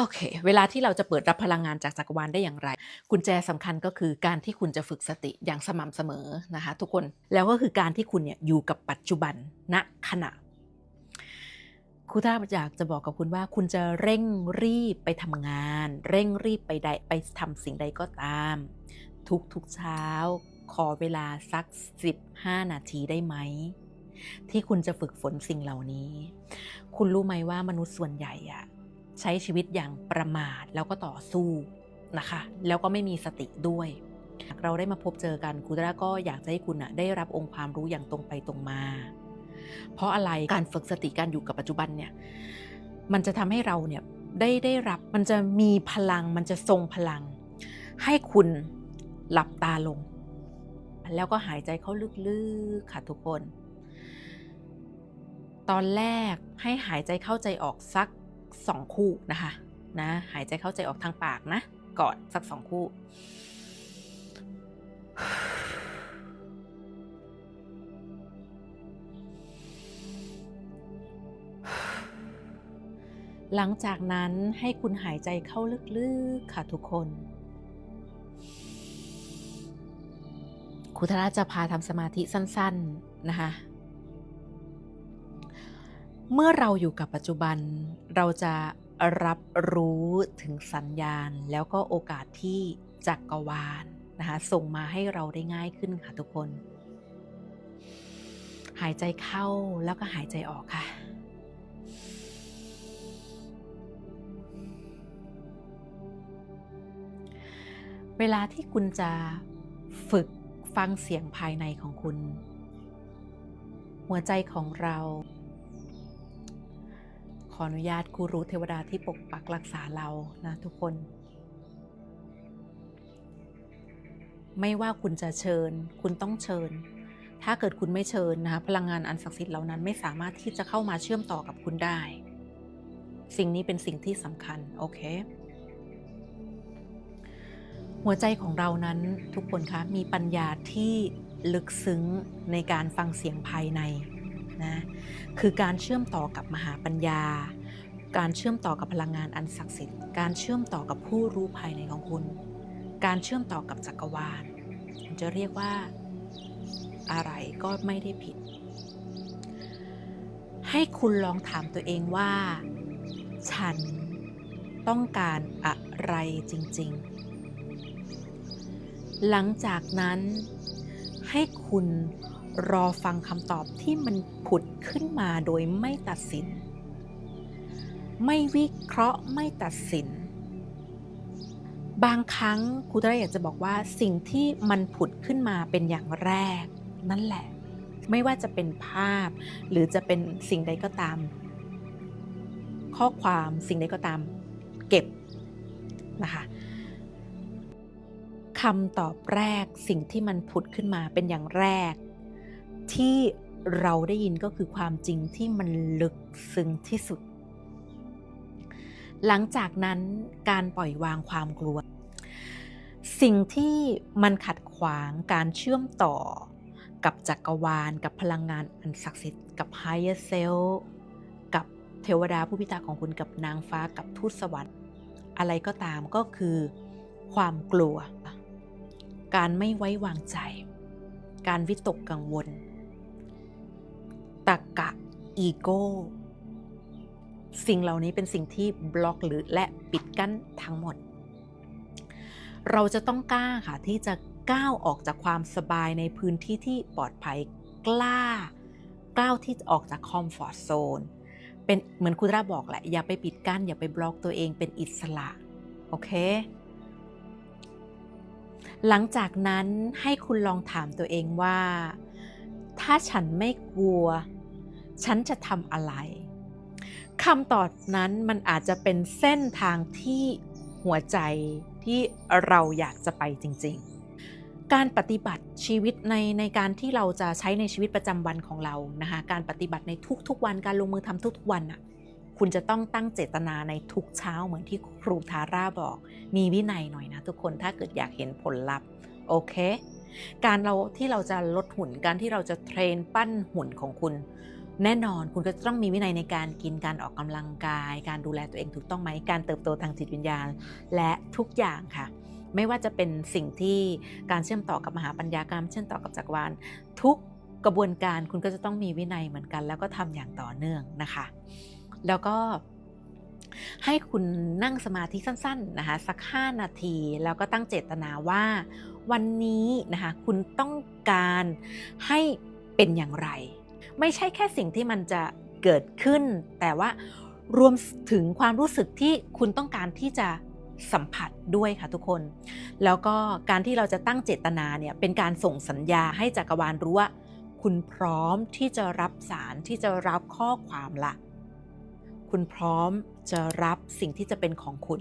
โอเค เวลาที่เราจะเปิดรับพลังงานจากจักรวาลได้อย่างไร กุญแจสำคัญก็คือการที่คุณจะฝึกสติอย่างสม่ำเสมอนะคะทุกคน แล้วก็คือการที่คุณเนี่ยอยู่กับปัจจุบันณขณะครูท่าอยากจะบอกกับคุณว่า คุณจะเร่งรีบไปทำงาน เร่งรีบไปใดไปทำสิ่งใดก็ตาม ทุกทุกเช้า ขอเวลาสัก 15 นาทีได้ไหม ที่คุณจะฝึกฝนสิ่งเหล่านี้ คุณรู้ไหมว่ามนุษย์ส่วนใหญ่อะ ใช้ชีวิตอย่างประมาทแล้วก็ต่อสู้นะคะ แล้วก็ไม่มีสติด้วยหากเราได้มาพบเจอกันครูตระก็อยากจะให้คุณอะได้รับองค์ความรู้อย่างตรงไปตรงมา เพราะอะไรการฝึกสติการอยู่กับปัจจุบันเนี่ยมันจะทำให้เราเนี่ยได้ได้รับมันจะมีพลังมันจะทรงพลัง ให้คุณหลับตาลง แล้วก็หายใจเข้าลึกๆค่ะทุกคน ตอนแรกให้หายใจเข้าใจออกสัก สองคู่นะคะนะหายใจเข้าใจออกทางปากนะกอนสักสองคู่ หลังจากนั้นให้คุณหายใจเข้าลึกๆค่ะทุกคนครูธราจะพาทำสมาธิสั้น ๆ นะคะ เมื่อเราอยู่กับปัจจุบัน เราจะรับรู้ถึงสัญญาณ แล้วก็โอกาสที่จักรวาลนะคะส่งมาให้เราได้ง่ายขึ้นค่ะทุกคน หายใจเข้าแล้วก็หายใจออกค่ะ เวลาที่คุณจะฝึกฟังเสียงภายในของคุณ หัวใจของเรา ออนุญาตครูรู้เทวดาที่ปกปักรักษาเรานะทุกคน ไม่ว่าคุณจะเชิญ คุณต้องเชิญ ถ้าเกิดคุณไม่เชิญนะคะพลังงานอันศักดิ์สิทธิ์เหล่านั้นไม่สามารถที่จะเข้ามาเชื่อมต่อกับคุณได้ สิ่งนี้เป็นสิ่งที่สำคัญ โอเค หัวใจของเรานั้นทุกคนคะมีปัญญาที่ลึกซึ้งในการฟังเสียงภายใน นะคือการเชื่อมต่อกับมหาปัญญา การเชื่อมต่อกับพลังงานอันศักดิ์สิทธิ์ การเชื่อมต่อกับผู้รู้ภายในของคุณ การเชื่อมต่อกับจักรวาลจะเรียกว่าอะไรก็ไม่ได้ผิด ให้คุณลองถามตัวเองว่า ฉันต้องการอะไรจริง ๆ หลังจากนั้นให้คุณ รอฟังคำตอบที่มันผุดขึ้นมาโดยไม่ตัดสิน ไม่วิเคราะห์ไม่ตัดสิน บางครั้งครูตระอยากจะบอกว่าสิ่งที่มันผุดขึ้นมาเป็นอย่างแรก นั่นแหละ ไม่ว่าจะเป็นภาพ หรือจะเป็นสิ่งใดก็ตาม ข้อความสิ่งใดก็ตาม เก็บนะคะคำตอบแรกสิ่งที่มันผุดขึ้นมาเป็นอย่างแรก ที่เราได้ยินก็คือความจริงที่มันลึกซึ้งที่สุด หลังจากนั้นการปล่อยวางความกลัว สิ่งที่มันขัดขวางการเชื่อมต่อกับจักรวาล กับพลังงานอันศักดิ์สิทธิ์กับ higher self กับเทวดาผู้พิทักษ์ของคุณกับนางฟ้ากับทูตสวรรค์ อะไรก็ตามก็คือ ความกลัว การไม่ไว้วางใจ การวิตกกังวล ตะกะ อีโก้ สิ่งเหล่านี้เป็นสิ่งที่บล็อกหรือและปิดกั้นทั้งหมด เราจะต้องกล้าค่ะที่จะก้าวออกจากความสบายในพื้นที่ที่ปลอดภัยกล้าก้าวที่จะออกจากคอมฟอร์ทโซนเป็นเหมือนคุณราบอกแหละ อย่าไปปิดกั้น อย่าไปบล็อกตัวเองเป็นอิสระ โอเค หลังจากนั้นให้คุณลองถามตัวเองว่า ถ้าฉันไม่กลัว ฉันจะทำอะไรคำตอบนั้นมันอาจจะเป็นเส้นทางที่หัวใจที่เราอยากจะไปจริง ๆ การปฏิบัติชีวิตในในการที่เราจะใช้ในชีวิตประจำวันของเรานะคะการปฏิบัติในทุกๆวันการลงมือทำทุกๆวันน่ะคุณจะต้องตั้งเจตนาในทุกเช้าเหมือนที่ครูทาร่าบอก มีวินัยหน่อยนะทุกคนถ้าเกิดอยากเห็นผลลัพธ์โอเค การเราที่เราจะลดหุ่นการที่เราจะเทรนปั้นหุ่นของคุณ แน่นอนคุณก็ต้องมีวินัยในการกินการออกกำลังกาย การดูแลตัวเองถูกต้องไหมการเติบโตทางจิตวิญญาณ และทุกอย่างค่ะ ไม่ว่าจะเป็นสิ่งที่การเชื่อมต่อกับมหาปัญญาการเชื่อมต่อกับจักรวาลทุกกระบวนการคุณก็จะต้องมีวินัยเหมือนกัน แล้วก็ทำอย่างต่อเนื่องนะคะ แล้วก็ให้คุณนั่งสมาธิสั้นๆนะคะสัก 5 นาที แล้วก็ตั้งเจตนาว่าวันนี้นะคะคุณต้องการให้เป็นอย่างไร ไม่ใช่แค่สิ่งที่มันจะเกิดขึ้น แต่ว่ารวมถึงความรู้สึกที่คุณต้องการที่จะสัมผัสด้วยค่ะทุกคน แล้วก็การที่เราจะตั้งเจตนาเนี่ยเป็นการส่งสัญญาให้จักรวาลรู้ว่า คุณพร้อมที่จะรับสารที่จะรับข้อความละ คุณพร้อมจะรับสิ่งที่จะเป็นของคุณ